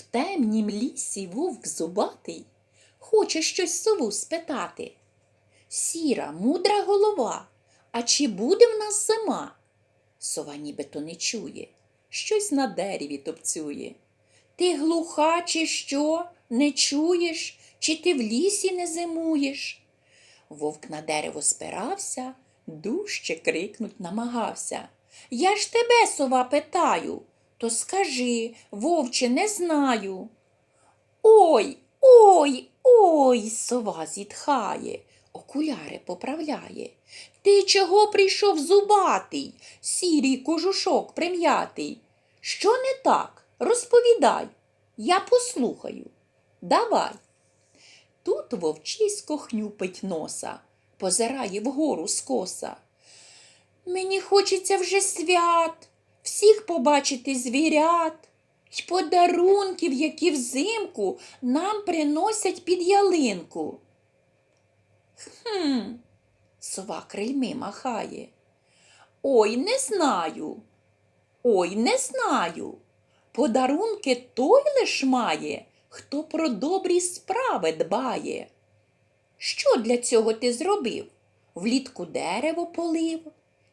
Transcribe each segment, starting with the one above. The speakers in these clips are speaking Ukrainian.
В темнім лісі вовк зубатий хоче щось сову спитати. Сіра, мудра голова, а чи буде в нас зима? Сова нібито не чує, щось на дереві топцює. Ти глуха, чи що? Не чуєш, чи ти в лісі не зимуєш? Вовк на дерево спирався, дужче крикнуть намагався. Я ж тебе, сова, питаю, то скажи, вовче, не знаю. Ой, ой, ой, сова зітхає, окуляри поправляє. Ти чого прийшов зубатий, сірий кожушок прим'ятий? Що не так? Розповідай, я послухаю. Давай. Тут вовчисько хнюпить носа, позирає вгору скоса. Мені хочеться вже свят, всіх побачити звірят й подарунків, які взимку нам приносять під ялинку. Хм, сова крильми махає. Ой, не знаю. Ой, не знаю. Подарунки той лиш має, хто про добрі справи дбає. Що для цього ти зробив? Влітку дерево полив,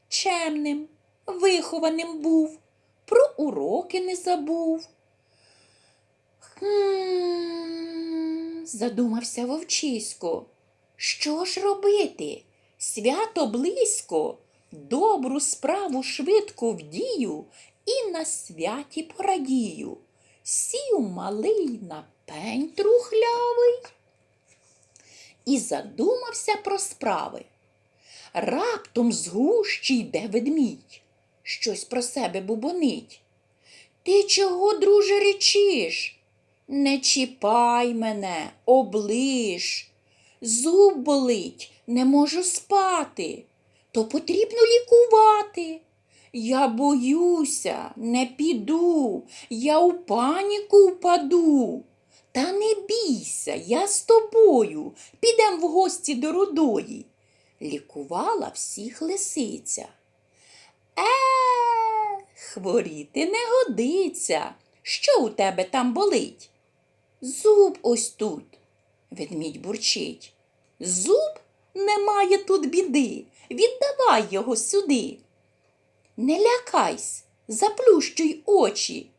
чемним, вихованим був, про уроки не забув. Хм, задумався вовчисько. Що ж робити? Свято близько, добру справу швидко вдію і на святі порадію. Сів малий на пень трухлявий і задумався про справи. Раптом з гущі йде ведмідь, щось про себе бубонить. Ти чого, друже, речиш? Не чіпай мене, оближ. Зуб болить, не можу спати, то потрібно лікувати. Я боюся, не піду, я у паніку впаду. Та не бійся, я з тобою, підем в гості до рудої. Лікувала всіх лисиця. Е, хворіти не годиться. Що у тебе там болить? Зуб ось тут. Ведмідь бурчить. Зуб немає тут біди. Віддавай його сюди. Не лякайсь, заплющуй очі.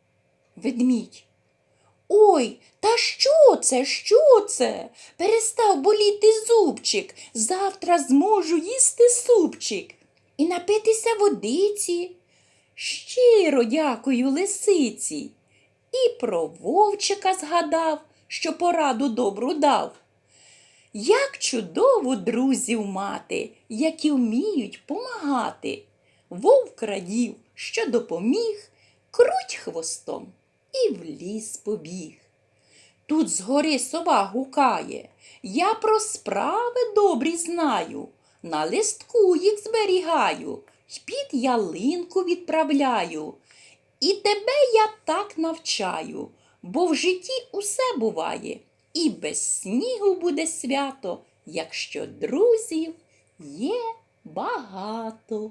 Ведмідь. Ой, та що це? Що це? Перестав боліти зубчик. Завтра зможу їсти супчик і напитися водиці. Щиро дякую лисиці. І про вовчика згадав, що пораду добру дав. Як чудово друзів мати, які вміють помагати. Вовк радів, що допоміг, круть хвостом і в ліс побіг. Тут згори сова гукає, я про справи добрі знаю, на листку їх зберігаю, під ялинку відправляю. І тебе я так навчаю, бо в житті усе буває, і без снігу буде свято, якщо друзів є багато.